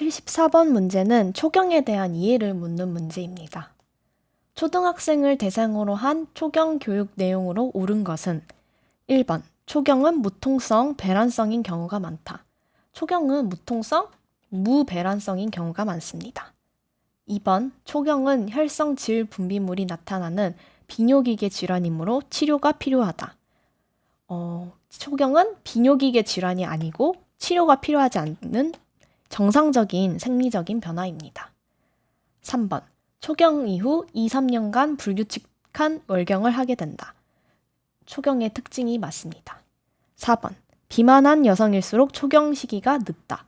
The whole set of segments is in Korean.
74번 문제는 초경에 대한 이해를 묻는 문제입니다. 초등학생을 대상으로 한 초경 교육 내용으로 옳은 것은 1번 초경은 무통성, 배란성인 경우가 많다. 초경은 무통성, 무배란성인 경우가 많습니다. 2번 초경은 혈성 질 분비물이 나타나는 비뇨기계 질환이므로 치료가 필요하다. 어, 초경은 비뇨기계 질환이 아니고 치료가 필요하지 않는 정상적인 생리적인 변화입니다. 3번. 초경 이후 2, 3년간 불규칙한 월경을 하게 된다. 초경의 특징이 맞습니다. 4번. 비만한 여성일수록 초경 시기가 늦다.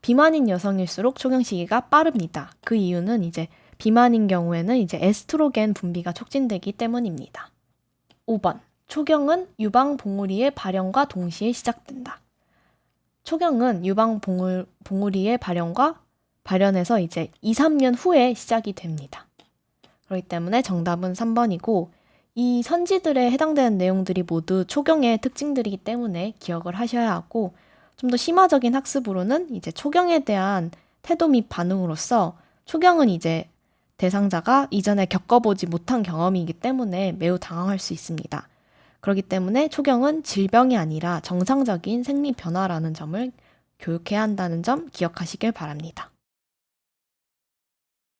비만인 여성일수록 초경 시기가 빠릅니다. 그 이유는 이제 비만인 경우에는 이제 에스트로겐 분비가 촉진되기 때문입니다. 5번. 초경은 유방 봉우리의 발현과 동시에 시작된다. 초경은 유방 봉울, 봉우리의 발현과 발현해서 이제 2, 3년 후에 시작이 됩니다. 그렇기 때문에 정답은 3번이고 이 선지들에 해당되는 내용들이 모두 초경의 특징들이기 때문에 기억을 하셔야 하고 좀 더 심화적인 학습으로는 이제 초경에 대한 태도 및 반응으로서 초경은 이제 대상자가 이전에 겪어보지 못한 경험이기 때문에 매우 당황할 수 있습니다. 그렇기 때문에 초경은 질병이 아니라 정상적인 생리 변화라는 점을 교육해야 한다는 점 기억하시길 바랍니다.